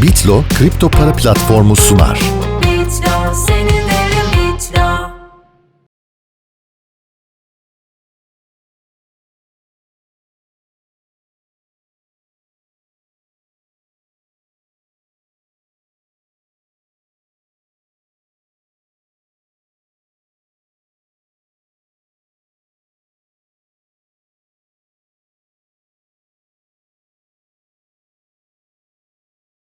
Bitlo kripto para platformu sunar. Bitlo senin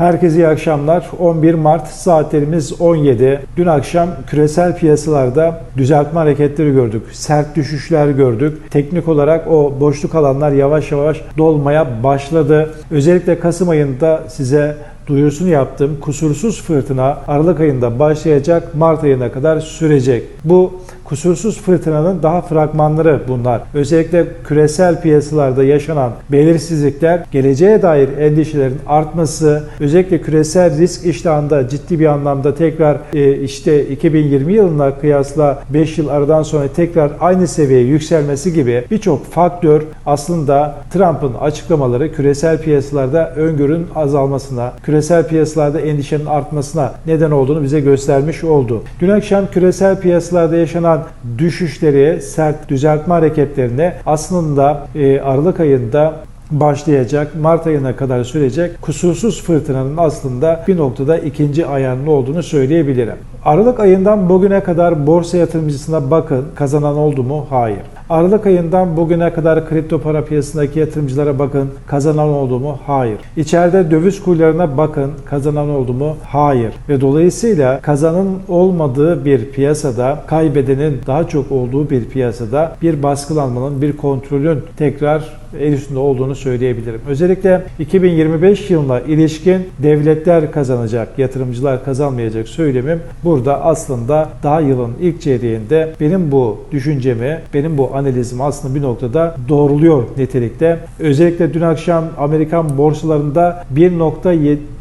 Herkese iyi akşamlar. 11 Mart saatlerimiz 17. Dün akşam küresel piyasalarda düzeltme hareketleri gördük. Sert düşüşler gördük. Teknik olarak o boşluk alanlar yavaş yavaş dolmaya başladı. Özellikle Kasım ayında size duyurusunu yaptım. Kusursuz fırtına Aralık ayında başlayacak, Mart ayına kadar sürecek. Bu kusursuz fırtınanın daha fragmanları bunlar. Özellikle küresel piyasalarda yaşanan belirsizlikler, geleceğe dair endişelerin artması, özellikle küresel risk iştahında ciddi bir anlamda tekrar e, işte 2020 yılına kıyasla 5 yıl aradan sonra tekrar aynı seviyeye yükselmesi gibi birçok faktör aslında Trump'ın açıklamaları küresel piyasalarda öngörünün azalmasına, küresel piyasalarda endişenin artmasına neden olduğunu bize göstermiş oldu. Dün akşam küresel piyasalarda yaşanan düşüşleri, sert düzeltme hareketlerine aslında e, Aralık ayında başlayacak, Mart ayına kadar sürecek kusursuz fırtınanın aslında bir noktada ikinci ayağının olduğunu söyleyebilirim. Aralık ayından bugüne kadar borsa yatırımcısına bakın kazanan oldu mu? Hayır. Aralık ayından bugüne kadar kripto para piyasasındaki yatırımcılara bakın kazanan oldu mu? Hayır. İçeride döviz kurlarına bakın kazanan oldu mu? Hayır. Ve dolayısıyla kazanın olmadığı bir piyasada, kaybedenin daha çok olduğu bir piyasada bir baskılanmanın, bir kontrolün tekrar el üstünde olduğunu söyleyebilirim. Özellikle 2025 yılına ilişkin devletler kazanacak, yatırımcılar kazanmayacak söylemim burada aslında daha yılın ilk çeyreğinde benim bu düşüncemi, benim bu analizimi aslında bir noktada doğruluyor nitelikte. Özellikle dün akşam Amerikan borsalarında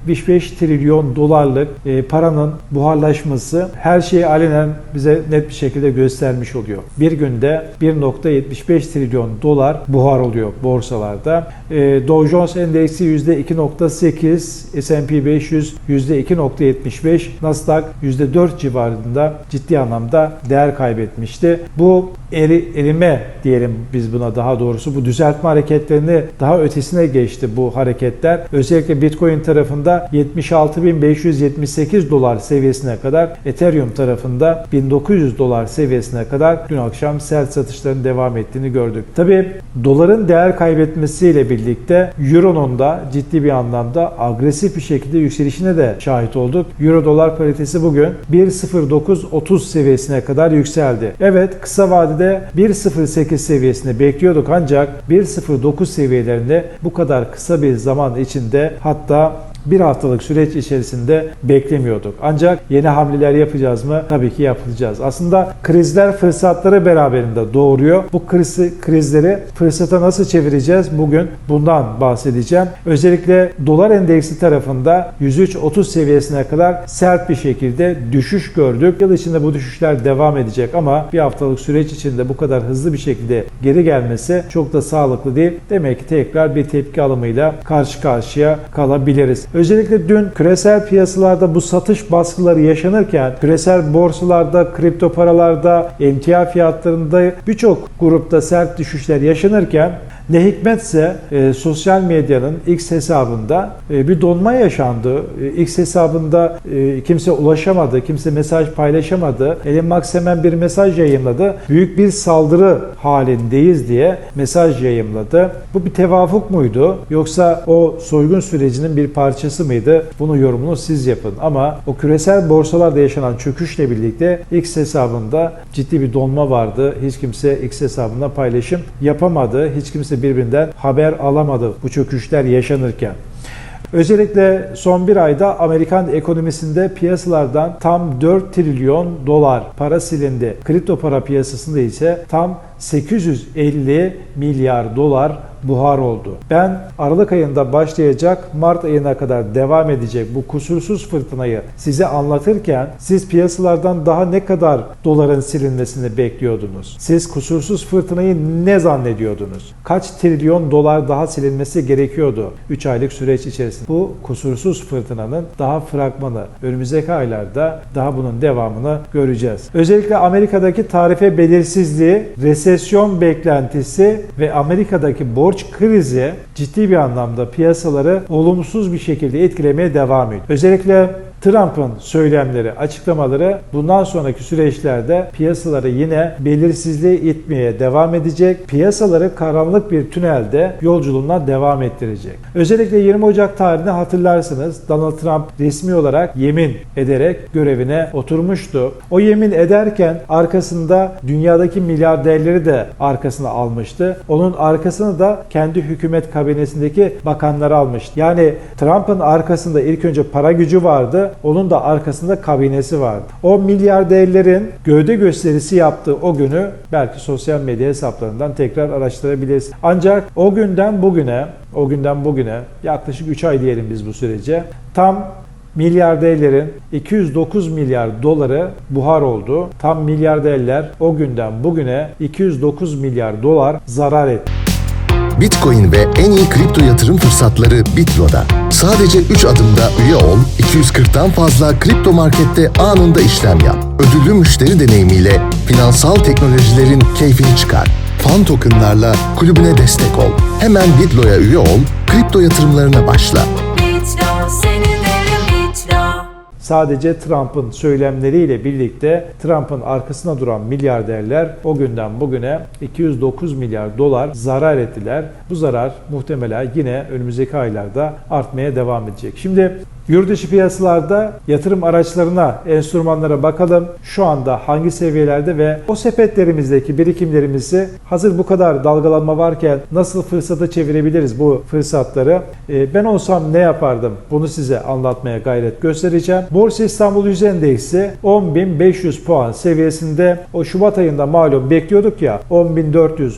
1.75 trilyon dolarlık e, paranın buharlaşması her şeyi alenen bize net bir şekilde göstermiş oluyor. Bir günde 1.75 trilyon dolar buhar oluyor borsalarda. E, Dow Jones Endeksi %2.8, S&P 500 %2.75, Nasdaq %4 civarında ciddi anlamda değer kaybetmişti. Bu eri, erime diyelim biz buna daha doğrusu bu düzeltme hareketlerini daha ötesine geçti bu hareketler. Özellikle Bitcoin tarafında 76.578 dolar seviyesine kadar, Ethereum tarafında 1900 dolar seviyesine kadar dün akşam sert satışların devam ettiğini gördük. Tabi doların değer kaybetmesiyle birlikte Euro'nun da ciddi bir anlamda agresif bir şekilde yükselişine de şahit olduk. Euro dolar paritesi bugün 1.0930 seviyesine kadar yükseldi. Evet kısa vadede 1.08 seviyesini bekliyorduk ancak 1.09 seviyelerinde bu kadar kısa bir zaman içinde hatta bir haftalık süreç içerisinde beklemiyorduk. Ancak yeni hamleler yapacağız mı? Tabii ki yapacağız. Aslında krizler fırsatları beraberinde doğuruyor. Bu krizi, krizleri fırsata nasıl çevireceğiz? Bugün bundan bahsedeceğim. Özellikle dolar endeksi tarafında 103.30 seviyesine kadar sert bir şekilde düşüş gördük. Yıl içinde bu düşüşler devam edecek ama bir haftalık süreç içinde bu kadar hızlı bir şekilde geri gelmesi çok da sağlıklı değil. Demek ki tekrar bir tepki alımıyla karşı karşıya kalabiliriz. Özellikle dün küresel piyasalarda bu satış baskıları yaşanırken küresel borsalarda, kripto paralarda, emtia fiyatlarında birçok grupta sert düşüşler yaşanırken ne hikmetse e, sosyal medyanın X hesabında e, bir donma yaşandı. E, X hesabında e, kimse ulaşamadı, kimse mesaj paylaşamadı. Elon Musk hemen bir mesaj yayınladı. Büyük bir saldırı halindeyiz diye mesaj yayınladı. Bu bir tevafuk muydu? Yoksa o soygun sürecinin bir parçası mıydı? Bunu yorumunu siz yapın. Ama o küresel borsalarda yaşanan çöküşle birlikte X hesabında ciddi bir donma vardı. Hiç kimse X hesabında paylaşım yapamadı. Hiç kimse birbirinden haber alamadı bu çöküşler yaşanırken. Özellikle son bir ayda Amerikan ekonomisinde piyasalardan tam 4 trilyon dolar para silindi. Kripto para piyasasında ise tam 850 milyar dolar buhar oldu. Ben Aralık ayında başlayacak Mart ayına kadar devam edecek bu kusursuz fırtınayı size anlatırken siz piyasalardan daha ne kadar doların silinmesini bekliyordunuz? Siz kusursuz fırtınayı ne zannediyordunuz? Kaç trilyon dolar daha silinmesi gerekiyordu 3 aylık süreç içerisinde? Bu kusursuz fırtınanın daha fragmanı. Önümüzdeki aylarda daha bunun devamını göreceğiz. Özellikle Amerika'daki tarife belirsizliği, resesyon beklentisi ve Amerika'daki borç krizi ciddi bir anlamda piyasaları olumsuz bir şekilde etkilemeye devam ediyor. Özellikle Trump'ın söylemleri, açıklamaları bundan sonraki süreçlerde piyasaları yine belirsizliğe itmeye devam edecek. Piyasaları karanlık bir tünelde yolculuğuna devam ettirecek. Özellikle 20 Ocak tarihini hatırlarsınız. Donald Trump resmi olarak yemin ederek görevine oturmuştu. O yemin ederken arkasında dünyadaki milyarderleri de arkasına almıştı. Onun arkasını da kendi hükümet kabinesindeki bakanları almıştı. Yani Trump'ın arkasında ilk önce para gücü vardı. Onun da arkasında kabinesi vardı. O milyarderlerin gövde gösterisi yaptığı o günü belki sosyal medya hesaplarından tekrar araştırabilirsiniz. Ancak o günden bugüne, o günden bugüne yaklaşık 3 ay diyelim biz bu sürece tam milyarderlerin 209 milyar doları buhar oldu. Tam milyarderler o günden bugüne 209 milyar dolar zarar etti. Bitcoin ve en iyi kripto yatırım fırsatları Bitlo'da. Sadece 3 adımda üye ol, 240'tan fazla kripto markette anında işlem yap. Ödüllü müşteri deneyimiyle finansal teknolojilerin keyfini çıkar. Fan tokenlarla kulübüne destek ol. Hemen Bitlo'ya üye ol, kripto yatırımlarına başla. Bitlo Sadece Trump'ın söylemleriyle birlikte Trump'ın arkasına duran milyarderler o günden bugüne 209 milyar dolar zarar ettiler. Bu zarar muhtemelen yine önümüzdeki aylarda artmaya devam edecek. Şimdi Yurt dışı piyasalarda yatırım araçlarına, enstrümanlara bakalım. Şu anda hangi seviyelerde ve o sepetlerimizdeki birikimlerimizi hazır bu kadar dalgalanma varken nasıl fırsata çevirebiliriz bu fırsatları? Ee, Ben olsam ne yapardım? Bunu size anlatmaya gayret göstereceğim. Borsa İstanbul Yüz Endeksi 10.500 puan seviyesinde o Şubat ayında malum bekliyorduk ya 10.400,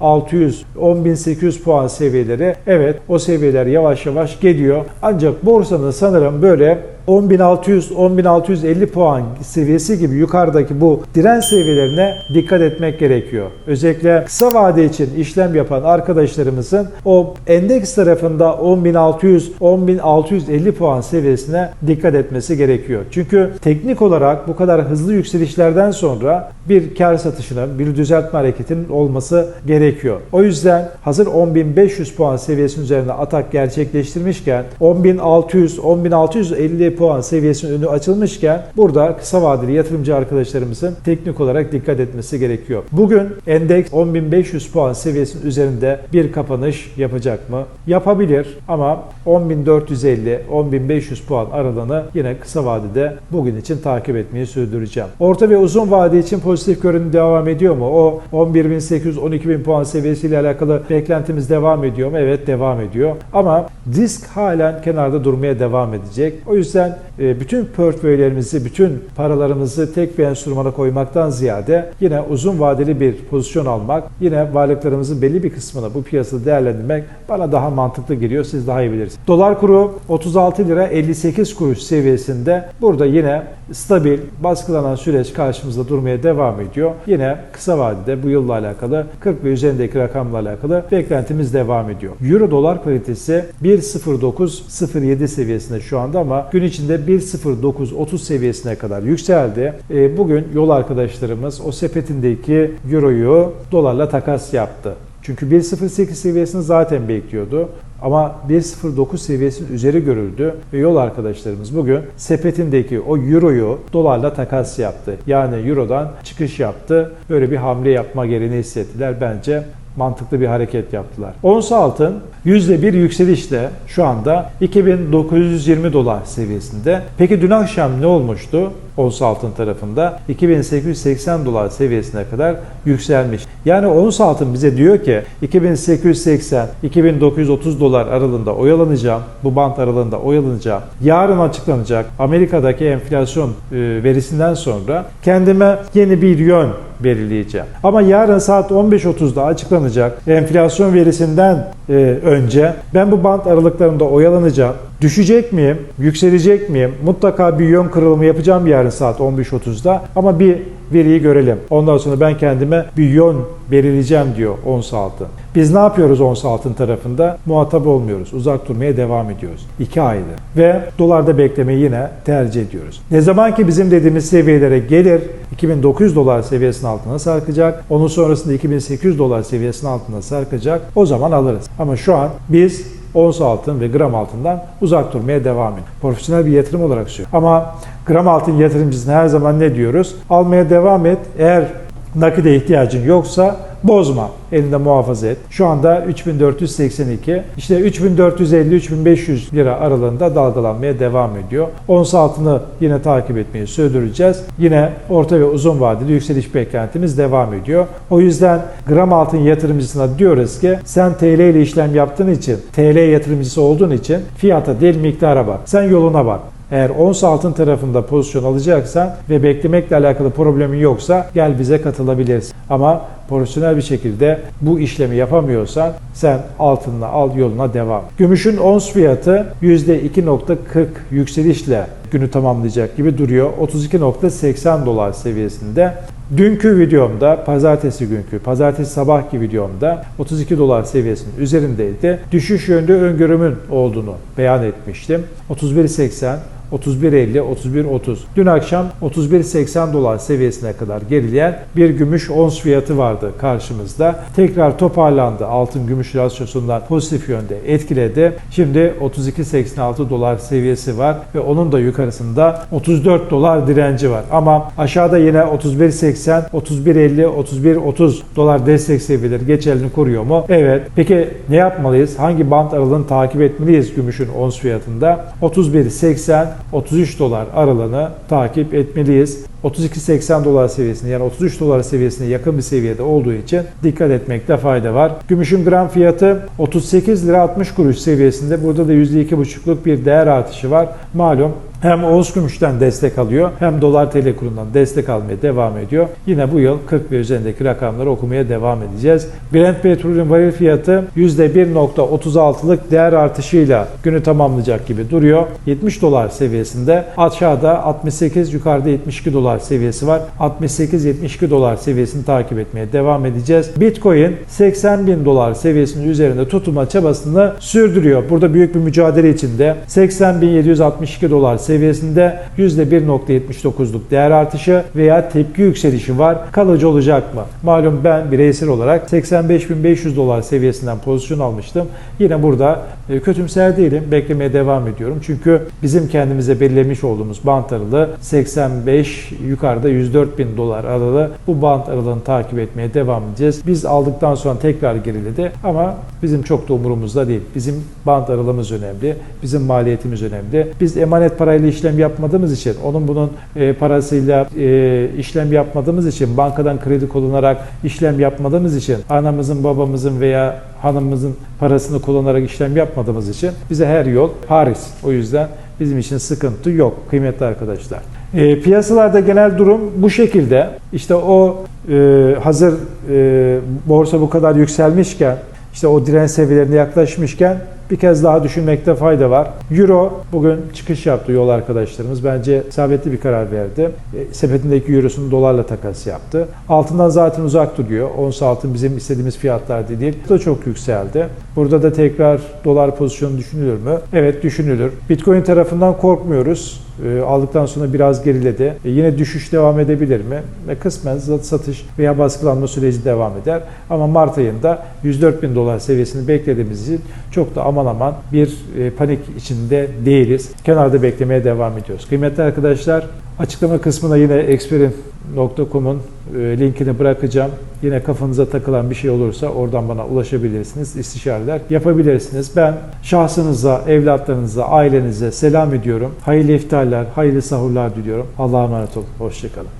10.600, 10.800 puan seviyeleri. Evet o seviyeler yavaş yavaş geliyor. Ancak borsanın sanırım böyle 10.600, 10.650 puan seviyesi gibi yukarıdaki bu direnç seviyelerine dikkat etmek gerekiyor. Özellikle kısa vade için işlem yapan arkadaşlarımızın o endeks tarafında 10.600, 10.650 puan seviyesine dikkat etmesi gerekiyor. Çünkü teknik olarak bu kadar hızlı yükselişlerden sonra bir kar satışının, bir düzeltme hareketinin olması gerekiyor. O yüzden hazır 10.500 puan seviyesinin üzerine atak gerçekleştirmişken 10.600, 10.650 puan seviyesinin önü açılmışken burada kısa vadeli yatırımcı arkadaşlarımızın teknik olarak dikkat etmesi gerekiyor. Bugün endeks 10.500 puan seviyesinin üzerinde bir kapanış yapacak mı? Yapabilir ama 10.450 10.500 puan aralığını yine kısa vadede bugün için takip etmeyi sürdüreceğim. Orta ve uzun vade için pozitif görünüm devam ediyor mu? O 11.800 12.000 puan seviyesiyle alakalı beklentimiz devam ediyor mu? Evet devam ediyor. Ama risk halen kenarda durmaya devam edecek. O yüzden e, bütün portföylerimizi, bütün paralarımızı tek bir enstrümana koymaktan ziyade yine uzun vadeli bir pozisyon almak, yine varlıklarımızın belli bir kısmını bu piyasada değerlendirmek bana daha mantıklı geliyor. Siz daha iyi bilirsiniz. Dolar kuru 36 lira 58 kuruş seviyesinde. Burada yine stabil, baskılanan süreç karşımızda durmaya devam ediyor. Yine kısa vadede bu yılla alakalı 40 ve üzerindeki rakamla alakalı beklentimiz devam ediyor. Euro dolar paritesi 1.0907 seviyesinde şu anda ama gün içinde 1.0930 seviyesine kadar yükseldi. E, Bugün yol arkadaşlarımız o sepetindeki euroyu dolarla takas yaptı. Çünkü 1.08 seviyesini zaten bekliyordu. Ama 1.09 seviyesinin üzeri görüldü ve yol arkadaşlarımız bugün sepetindeki o euroyu dolarla takas yaptı. Yani eurodan çıkış yaptı. Böyle bir hamle yapma gereğini hissettiler. Bence mantıklı bir hareket yaptılar. Ons altın %1 yükselişle şu anda 2920 dolar seviyesinde. Peki dün akşam ne olmuştu? Ons altın tarafında 2880 dolar seviyesine kadar yükselmiş. Yani ons altın bize diyor ki 2880-2930 dolar aralığında oyalanacağım. Bu bant aralığında oyalanacağım. Yarın açıklanacak Amerika'daki enflasyon e, verisinden sonra kendime yeni bir yön belirleyeceğim. Ama yarın saat 15.30'da açıklanacak enflasyon verisinden e, önce ben bu bant aralıklarında oyalanacağım. Düşecek miyim? Yükselecek miyim? Mutlaka bir yön kırılımı yapacağım yarın saat 15.30'da ama bir veriyi görelim. Ondan sonra ben kendime bir yön belirleyeceğim diyor ons altın. Biz ne yapıyoruz ons altın tarafında? Muhatap olmuyoruz. Uzak durmaya devam ediyoruz. 2 aydır. Ve dolarda beklemeyi yine tercih ediyoruz. Ne zaman ki bizim dediğimiz seviyelere gelir 2900 dolar seviyesinin altına sarkacak. Onun sonrasında 2800 dolar seviyesinin altına sarkacak. O zaman alırız. Ama şu an biz ons altın ve gram altından uzak durmaya devam ediyoruz. Profesyonel bir yatırım olarak söylüyorum. Ama gram altın yatırımcısına her zaman ne diyoruz? Almaya devam et. Eğer nakide ihtiyacın yoksa bozma. Elinde muhafaza et. Şu anda 3482. işte 3450-3500 lira aralığında dalgalanmaya devam ediyor. Ons altını yine takip etmeyi sürdüreceğiz. Yine orta ve uzun vadeli yükseliş beklentimiz devam ediyor. O yüzden gram altın yatırımcısına diyoruz ki sen TL ile işlem yaptığın için, TL yatırımcısı olduğun için fiyata değil miktara bak. Sen yoluna bak. Eğer ons altın tarafında pozisyon alacaksan ve beklemekle alakalı problemin yoksa gel bize katılabilirsin. Ama profesyonel bir şekilde bu işlemi yapamıyorsan sen altınla al yoluna devam. Gümüşün ons fiyatı %2.40 yükselişle günü tamamlayacak gibi duruyor. 32.80 dolar seviyesinde. Dünkü videomda, pazartesi günkü, pazartesi sabahki videomda 32 dolar seviyesinin üzerindeydi. Düşüş yönde öngörümün olduğunu beyan etmiştim. 31.80 31.50, 31.30. Dün akşam 31.80 dolar seviyesine kadar gerileyen bir gümüş ons fiyatı vardı karşımızda. Tekrar toparlandı. Altın gümüş rasyosundan pozitif yönde etkiledi. Şimdi 32.86 dolar seviyesi var ve onun da yukarısında 34 dolar direnci var. Ama aşağıda yine 31.80, 31.50, 31.30 dolar destek seviyeleri geçerliliğini koruyor mu? Evet. Peki ne yapmalıyız? Hangi band aralığını takip etmeliyiz gümüşün ons fiyatında? 31.80 33 dolar aralığını takip etmeliyiz. 32.80 dolar seviyesinde yani 33 dolar seviyesine yakın bir seviyede olduğu için dikkat etmekte fayda var. Gümüşün gram fiyatı 38 lira 60 kuruş seviyesinde. Burada da %2,5'luk bir değer artışı var. Malum hem ons gümüşten destek alıyor hem dolar TL kurundan destek almaya devam ediyor. Yine bu yıl 40 ve üzerindeki rakamları okumaya devam edeceğiz. Brent petrolün varil fiyatı %1.36'lık değer artışıyla günü tamamlayacak gibi duruyor. 70 dolar seviyesinde aşağıda 68 yukarıda 72 dolar seviyesi var. 68-72 dolar seviyesini takip etmeye devam edeceğiz. Bitcoin 80 bin dolar seviyesinin üzerinde tutulma çabasını sürdürüyor. Burada büyük bir mücadele içinde 80.762 dolar seviyesinde %1.79'luk değer artışı veya tepki yükselişi var. Kalıcı olacak mı? Malum ben bireysel olarak 85.500 dolar seviyesinden pozisyon almıştım. Yine burada e, kötümser değilim. Beklemeye devam ediyorum. Çünkü bizim kendimize belirlemiş olduğumuz bant aralığı 85 yukarıda 104 bin dolar aralığı. Bu bant aralığını takip etmeye devam edeceğiz. Biz aldıktan sonra tekrar geriledi ama bizim çok da umurumuzda değil. Bizim bant aralığımız önemli. Bizim maliyetimiz önemli. Biz emanet parayla işlem yapmadığımız için, onun bunun e, parasıyla e, işlem yapmadığımız için, bankadan kredi kullanarak işlem yapmadığımız için, anamızın, babamızın veya hanımımızın parasını kullanarak işlem yapmadığımız için bize her yol Paris. O yüzden bizim için sıkıntı yok kıymetli arkadaşlar. E, piyasalarda genel durum bu şekilde. İşte o e, hazır e, borsa bu kadar yükselmişken, işte o direnç seviyelerine yaklaşmışken bir kez daha düşünmekte fayda var. Euro bugün çıkış yaptı yol arkadaşlarımız. Bence isabetli bir karar verdi. E, sepetindeki eurosunu dolarla takas yaptı. Altından zaten uzak duruyor. Ons altın bizim istediğimiz fiyatlarda değil. Bu da çok yükseldi. Burada da tekrar dolar pozisyonu düşünülür mü? Evet düşünülür. Bitcoin tarafından korkmuyoruz. E, aldıktan sonra biraz geriledi. E, yine düşüş devam edebilir mi? Ve kısmen satış veya baskılanma süreci devam eder. Ama Mart ayında 104 bin dolar seviyesini beklediğimiz için çok da aman aman bir e, panik içinde değiliz. Kenarda beklemeye devam ediyoruz. Kıymetli arkadaşlar açıklama kısmına yine Expert'in Bitlo.com'un e, linkini bırakacağım. Yine kafanıza takılan bir şey olursa oradan bana ulaşabilirsiniz. istişareler yapabilirsiniz. Ben şahsınıza, evlatlarınıza, ailenize selam ediyorum. Hayırlı iftarlar, hayırlı sahurlar diliyorum. Allah'a emanet olun. Hoşçakalın.